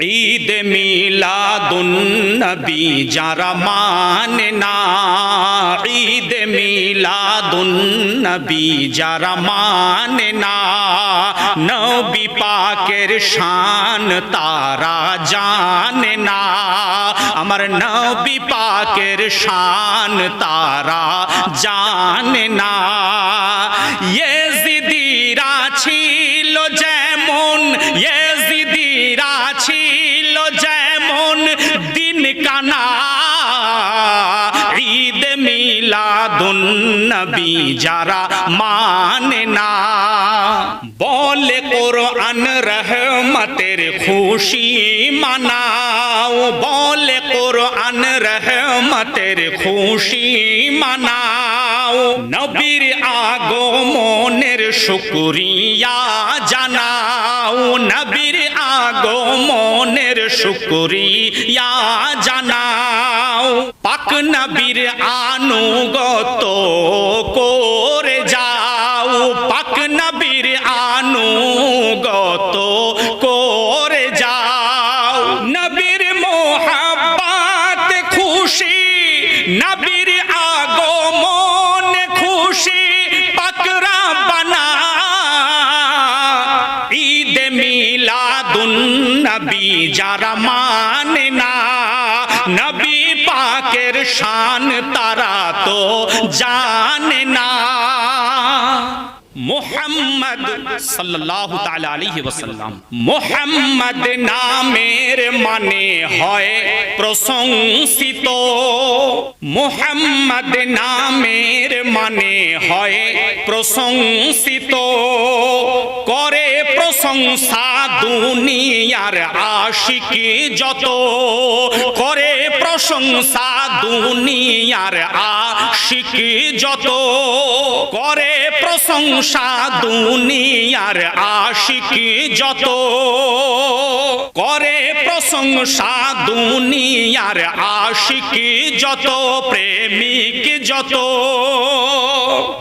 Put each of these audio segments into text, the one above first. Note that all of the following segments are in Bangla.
ঈদ মিলাদুন্নবী যারা মানে না। ঈদ মিলাদুন্নবী যারা মানে না। নবী পাকের শান তারা জানে না। আমার নবী পাকের শান তারা জানে না। ইয়েজিদিরা নবী যারা মানে না। বলে কোরআন রহমতের খুশি মানাও। বলে কোরআন রহমতের খুশি মানাও। নবীর আগমনের শুকরিয়া জানাও। নবীর আগমনের শুকরিয়া জানাও। পাক নবীর আনুগত করে যাও। পাক নবীর আনুগত করে যাও। নবীর মোহাব্বত খুশি, নবীর আগমন খুশি পাকরা বানা ঈদ মিলাদুন নবী যারা মানে শান তারা তো জানে না। মোহাম্মদ সাল্লাল্লাহু তাআলা আলাইহি ওয়াসাল্লাম। মোহাম্মদ নামের মানে হয় প্রশংসিত। মোহাম্মদ নামের মানে হয় প্রশংসিত। করে প্রশংসা দুনিয়ার আশিকি যত। করে প্রশংসা দুনিয়ার আশিকি যত করে প্রশংসা দুনিয়ার আশিকি যত করে প্রশংসা দুনিয়ার আশিকি যত, প্রেমিক যত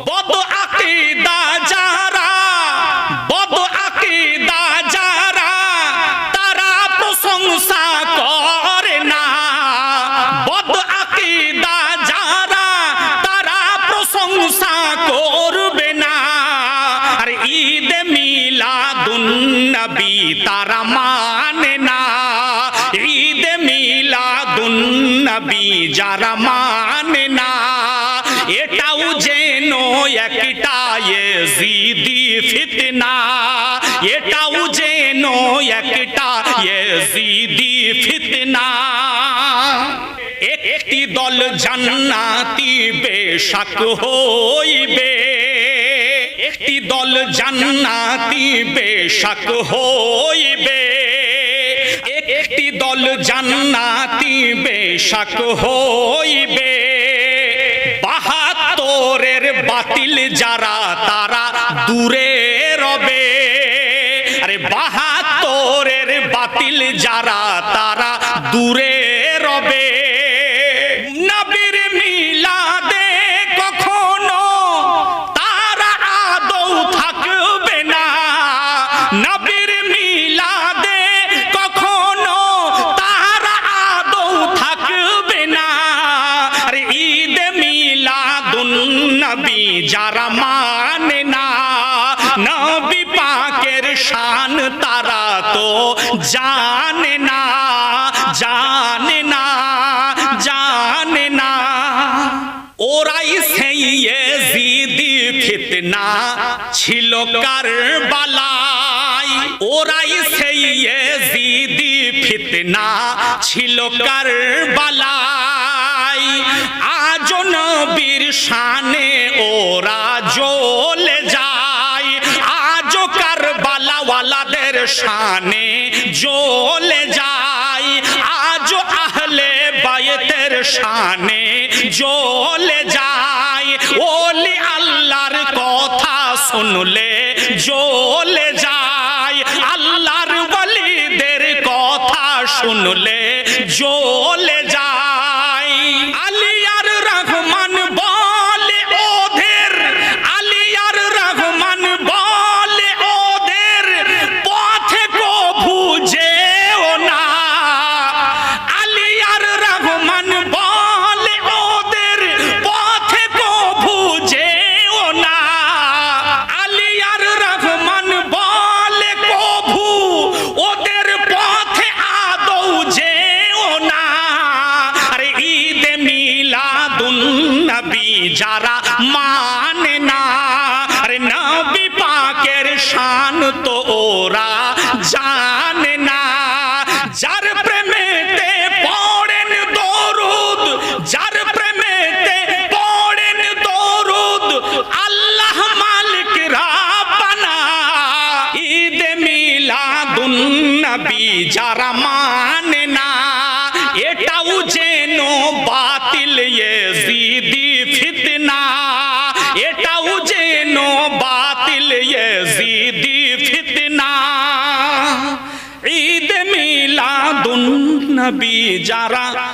বদ ঈদ মিলাদুন নবী তারা মানে না। ঈদ মিলাদুন নবী যারা মানে না। এটাও যেন একটা জিদি ফিতনা। এটাও যেন একটা জিদি ফিতনা। একটি দল জান্নাতি বেশাক হইবে। একটি দল জান্নাতি বেশাক হইবে। একটি দল জান্নাতি বেশাক হইবে। বাহাত্তরের বাতিল যারা, তারা দূরে রবে। আরে বাহাত্তরের বাতিল যারা, তারা দূরে জানে না জানে না জানে না। ওরাই সেই জিদি ফিতনা ছিল কারবালায় ওরাই সেই জিদি ফিতনা ছিল কারবালায় আজ নবীর শানে ওরা জ্বলে শানে জ্বলে যায়। আজ আহলে বায়তের শানে জ্বলে যায়। ওলি আল্লাহর কথা শুনলে জ্বলে যায়। আল্লাহর ওয়ালিদের কথা শুনলে জ্বলে যায়। আপন নবী যারা মানে না? আরে নবী পাকের শান তো ওরা জানে না। যার প্রেমেতে পড়েন দরুদ, যার প্রেমেতে পড়েন দরুদ, আল্লাহ মালিক রাবানা ঈদ মিলাদুন নবী যারা মানে না, এটাও যেন বাতিল এ নবী যারা মা